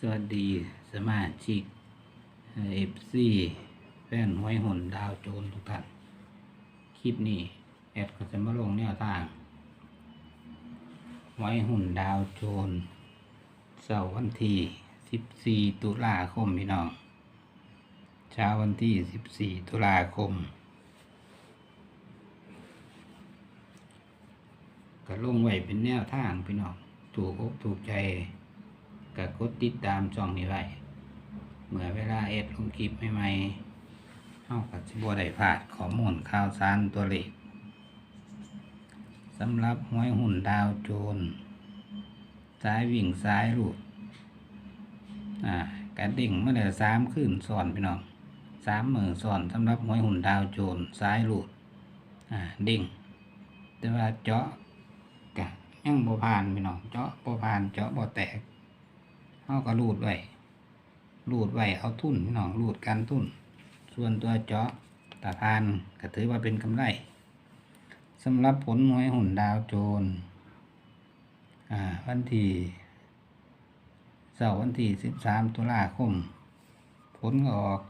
สวัสดีสมาชิกเอฟซีแฟนหวยหุ่นดาวโจนทุกท่าน คลิปนี้ แอดก็จะมาลงแนวทางหวยหุ่นดาวโจนเสาร์วันที่ 14 ตุลาคมพี่น้องเช้าวันที่ 14 ตุลาคมก็ลงไว้เป็นแนวทางพี่น้องถูกอกถูกใจ ก็กดติดตามช่องนี้ไว้เมื่อเวลาเอ็ดลงคลิปใหม่ๆเฮากับสิบัวได้พลาดข้อมูลข่าวสารตัวเลขสำหรับห้วยหุ่นดาวโจรซ้ายวิ่งซ้ายลูดอ่ากระดิ่งเมื่อไหร่สามขึ้นสอนพี่น้องสามมือสอนสำหรับห้วยหุ่นดาวโจรซ้ายลูดอ่าดิ่ง แต่ว่าเจาะกะยังบ่ผ่านพี่น้องเจาะบ่ผ่านเจาะบ่แตก เฮาก็รูดไว้รูดไว้เอาทุนพี่น้องรูดกันทุนส่วนตัวเจาะตาพานก็ถือว่าเป็นกำไรสำหรับผลหวยหุ่นดาวโจรอ่าวันที่เสาร์วันที่13ตุลาคม ผลก็ออก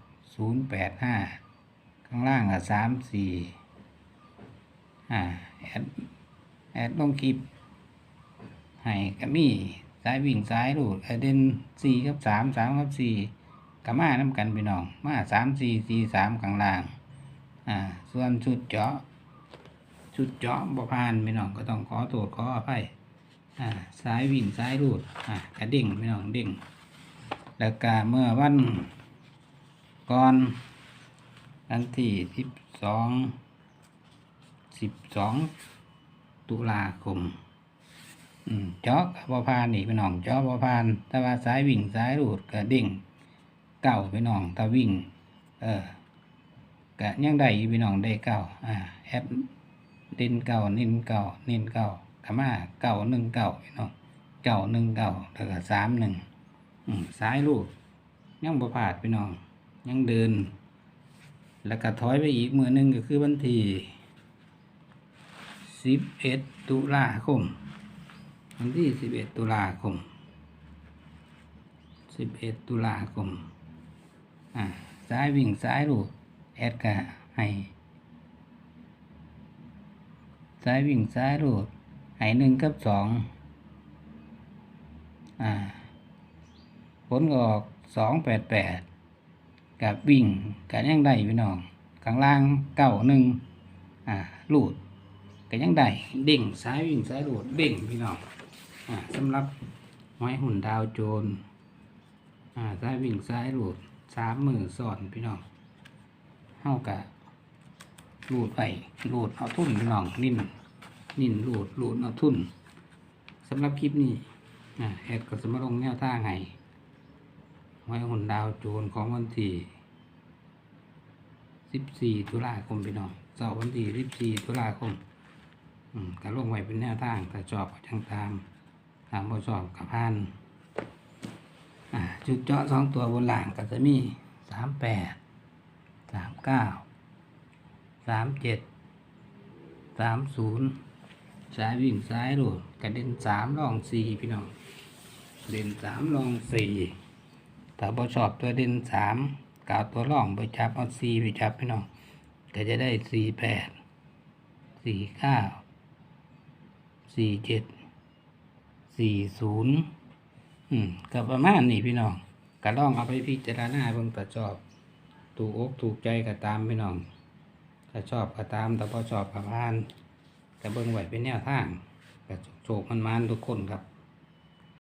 085ข้างล่างอะ34อ่าแอดแอดลงคลิปให้ก็มี สายวิ่งสายรูดเด่นสี่กับสามสามกับสี่ก็มาน้ำกันพี่น้อง มาสามสี่สี่สามข้างล่าง อ่า ส่วนชุดเจาะชุดเจาะบ่ผ่านพี่น้องก็ต้องขอโทษขออภัยอ่าสายวิ่งสายรูดอ่ากระดิ่งพี่น้องเดิ่งแล้วก็เมื่อวันก่อนวันที่สิบสองสิบสองตุลาคม เจาะกับ่พานนี่พี่น้องเจาะบ่พานแต่ว่าสายวิ่งสายรูดก็ดิ่งเก่าพี่น้องถ้าวิ่ง เออก็ยังได้อยู่พี่น้องได้เก่าอ่าแอดเด่นเก่าน้นเก่าน้นเก่าขมาเก่าหนึ่งเก่าพี่น้องเก่าหนึ่งเก่าแล้วก็สามหนึ่งอืมสายรูดยังบ่พาดพี่น้อง ยังเดิน แล้วก็ถอยไปอีกมือหนึ่งก็คือวันที่สิบเอ็ดตุลาคม วันที่สิบเอ็ดตุลาคมสิบเอ็ดตุลาคมอ่าสายวิ่งสายลูกแอดกะให้สายวิ่งสายลูกให้หนึ่งกับสองอ่าผลออกสองแปดแปดกับวิ่งกับยังได้พี่น้องข้างล่างเก้าหนึ่งอ่าลูดก็ยังได้เด้งซ้ายวิ่งซ้ายโดดเด้งพี่น้อง สำหรับหอยหุ่นดาวโจรอ่าซ้ายวิ่งซ้ายโดดสามมือสอนพี่น้องเฮากะลูดไปหลูดเอาทุ่นพี่น้องนิ่นนิ่นลูดลูดเอาทุ่นสำหรับคลิปนี้แอดก็จะมาลงแนวท่าไงห้หอยหุ่นดาวโจรของวันที่สิบสี่ตุลาคมพี่น้องเสาร์วันที่สิบสี่ตุลาคมอืมก็ลงไว้เป็นแนวทางถ้าชอบก็จังตาม ตามบ่ชอบกับพันจุดเจาะสองตัวบนหลังก็จะมีสามแปดสามเก้าสามเจ็ดสามศูนย์สายวิ่งซ้ายโดดกระเด็นสามลองสี่พี่น้องเด่นสามลองสี่ถ้าบ่ชอบตัวเด่นสามกาวตัวล่องไปจับเอาสี่ไปจับพี่น้องก็จะได้สี่แปดสี่เก้าสี่เจ็ด สี่ศูนย์อืมก็ประมาณนี้พี่น้องกระลองเอาไปพิจารณาเบิ่งถ้าชอบ ถูกอกถูกใจก็ตามพี่น้องถ้าชอบก็ตามแต่พอชอบกระพานก็เบิ่งไหวเป็นแนวทางก็โชคมันมานทุกคนครับ